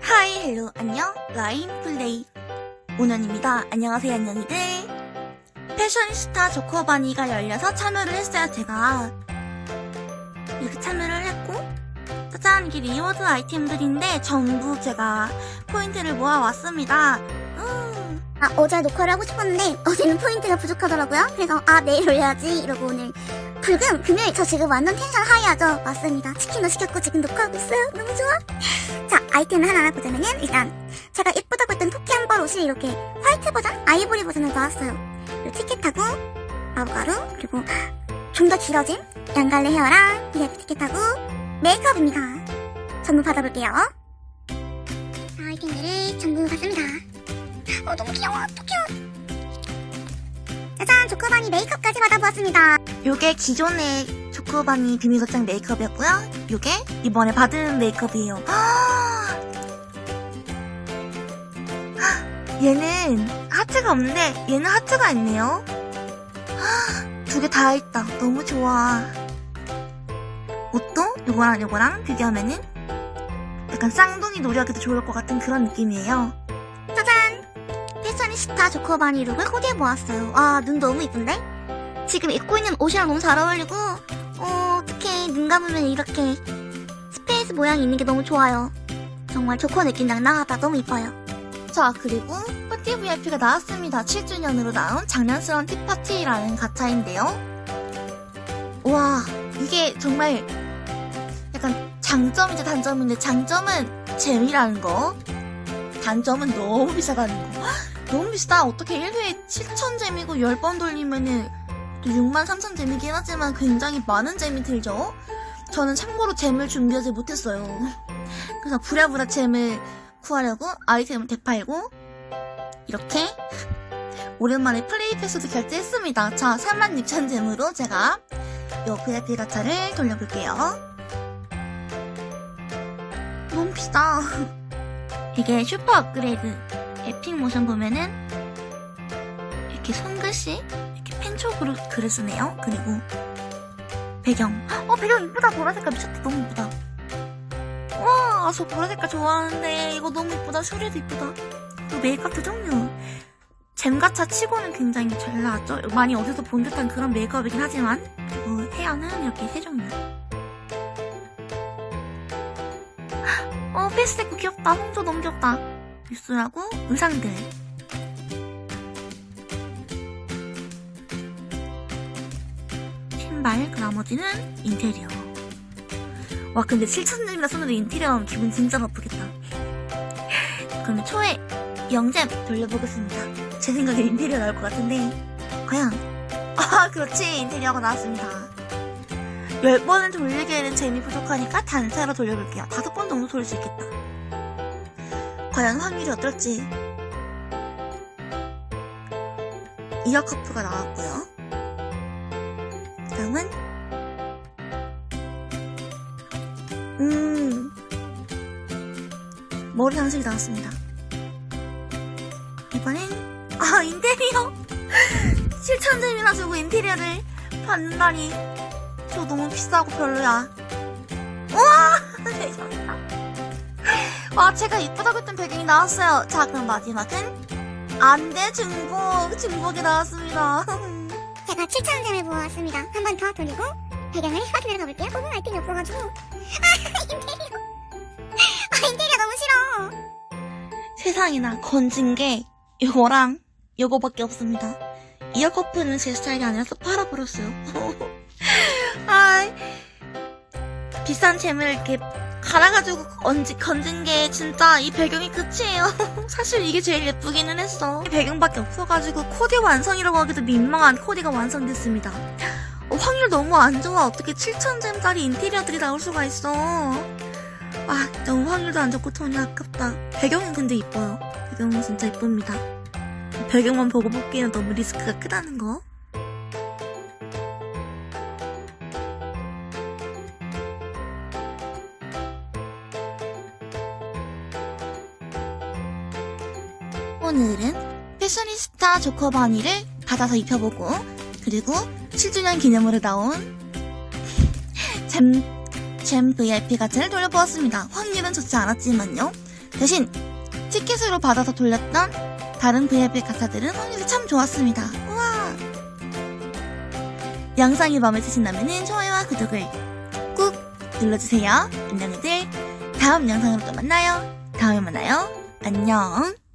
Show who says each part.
Speaker 1: 하이 헬로 안녕. 라인 플레이. 오년입니다. 안녕하세요 안녕이들. 패셔니스타 조커바니가 열려서 참여를 했어요 제가. 이렇게 참여를 했고 짜잔 이게 리워드 아이템들인데 전부 제가 포인트를 모아왔습니다. 음,
Speaker 2: 아, 어제 녹화를 하고 싶었는데 어제는 포인트가 부족하더라고요. 그래서 아 내일 올려야지 이러고 오늘 불금 금요일 저 지금 완전 텐션 하이하죠. 맞습니다. 치킨도 시켰고 지금 녹화하고 있어요. 너무 좋아. 자 아이템을 하나하나 보자면은 일단 제가 예쁘다고 했던 토끼 한벌 옷이 이렇게 화이트 버전, 아이보리 버전으로 나왔어요. 그리고 티켓하고 마구가루 그리고 좀 더 길어진 양갈래 헤어랑 VIP 티켓하고 메이크업입니다. 전부 받아볼게요. 자, 아이템들을 전부 받습니다. 어, 너무 귀여워. 토끼 짜잔, 조커바니 메이크업까지 받아보았습니다.
Speaker 1: 요게 기존의 조커바니 비밀극장 메이크업이었고요. 요게 이번에 받은 메이크업이에요. 아! 얘는 하트가 없는데 얘는 하트가 있네요. 두 개 다 있다. 너무 좋아. 옷도 요거랑 요거랑 비교하면은 약간 쌍둥이 놀이하기도 좋을 것 같은 그런 느낌이에요
Speaker 2: 스타 조커바니 룩을 코디해보았어요. 아, 눈 너무 이쁜데? 지금 입고 있는 옷이랑 너무 잘 어울리고, 어, 어떡해. 눈 감으면 이렇게 스페이스 모양이 있는 게 너무 좋아요. 정말 조커 느낌 낭낭하다. 너무 이뻐요.
Speaker 1: 자, 그리고 파티 VIP가 나왔습니다. 7주년으로 나온 장난스러운 티파티라는 가차인데요. 와, 이게 정말 약간 장점이자 단점인데 장점은 재미라는 거. 단점은 너무 비싸다는 거. 헉, 너무 비싸. 어떻게 1회에 7천 재미고 10번 돌리면은 또 6만 3천 재미긴 하지만 굉장히 많은 재미 들죠? 저는 참고로 잼을 준비하지 못했어요. 그래서 부랴부랴 잼을 구하려고 아이템을 되팔고 이렇게 오랜만에 플레이 패스도 결제했습니다. 자, 36,000 잼으로 제가 요 VIP 가차를 돌려볼게요. 너무 비싸. 이게 슈퍼 업그레이드 에픽 모션 보면은 이렇게 손글씨 이렇게 펜촉으로 글을 쓰네요. 그리고 배경. 어, 배경 이쁘다. 보라색깔 미쳤다. 너무 이쁘다. 와, 저 보라색깔 좋아하는데 이거 너무 이쁘다. 슈리도 이쁘다. 또 메이크업도 종류. 잼가차 치고는 굉장히 잘 나왔죠. 많이 어디서 본 듯한 그런 메이크업이긴 하지만 그리고 헤어는 이렇게 세 종류. 어, 페이스데코 귀엽다. 홍조 너무 귀엽다. 뉴스라고 의상들. 신발, 그 나머지는 인테리어. 와, 근데 7,000점이나 썼는데 인테리어 하면 기분 진짜 나쁘겠다. 그러면 초에 영잼 돌려보겠습니다. 제 생각에 인테리어 나올 것 같은데, 과연? 아, 그렇지. 인테리어가 나왔습니다. 10번을 돌리기에는 재미 부족하니까 단차로 돌려볼게요. 다섯 번 정도 돌릴 수 있겠다. 과연 확률이 어떨지. 이어 커프가 나왔고요. 다음은 음 머리 한색이 나왔습니다. 이번엔 아 인테리어 7천점이나 주고 인테리어를 받는다니 저 너무 비싸고 별로야. 우와 대박이다. 와 제가 이쁘다고 했던 배경이 나왔어요. 자 그럼 마지막은 안돼 중복 중복이 나왔습니다.
Speaker 2: 제가 7,000점을 모았습니다. 한 번 더 돌리고 배경을 확인해 가볼게요. 뽑은 아이템이 없어가지고. 아, 인테리어. 아, 인테리어 너무 싫어.
Speaker 1: 세상에나 건진 게 이거랑 이거밖에 없습니다. 이어 커플은 제 스타일이 아니라서 팔아버렸어요. 아, 비싼 잼을 이렇게 갈아가지고 얹지, 건진 게 진짜 이 배경이 끝이에요. 사실 이게 제일 예쁘기는 했어. 이 배경밖에 없어가지고 코디 완성이라고 하기도 민망한 코디가 완성됐습니다. 어, 확률 너무 안 좋아. 어떻게 7,000잼짜리 인테리어들이 나올 수가 있어. 아, 너무 확률도 안 좋고 톤이 아깝다. 배경은 근데 이뻐요. 배경은 진짜 이쁩니다. 배경만 보고 뽑기에는 너무 리스크가 크다는 거. 오늘은 패셔니스타 조커 바니를 받아서 입혀보고 그리고 7주년 기념으로 나온 잼, 잼 VIP 가차를 돌려보았습니다. 확률은 좋지 않았지만요. 대신 티켓으로 받아서 돌렸던 다른 VIP 가차들은 확률이 참 좋았습니다. 우와! 영상이 마음에 드신다면 좋아요와 구독을 꾹 눌러주세요. 안녕히들 다음 영상으로 또 만나요. 다음에 만나요. 안녕.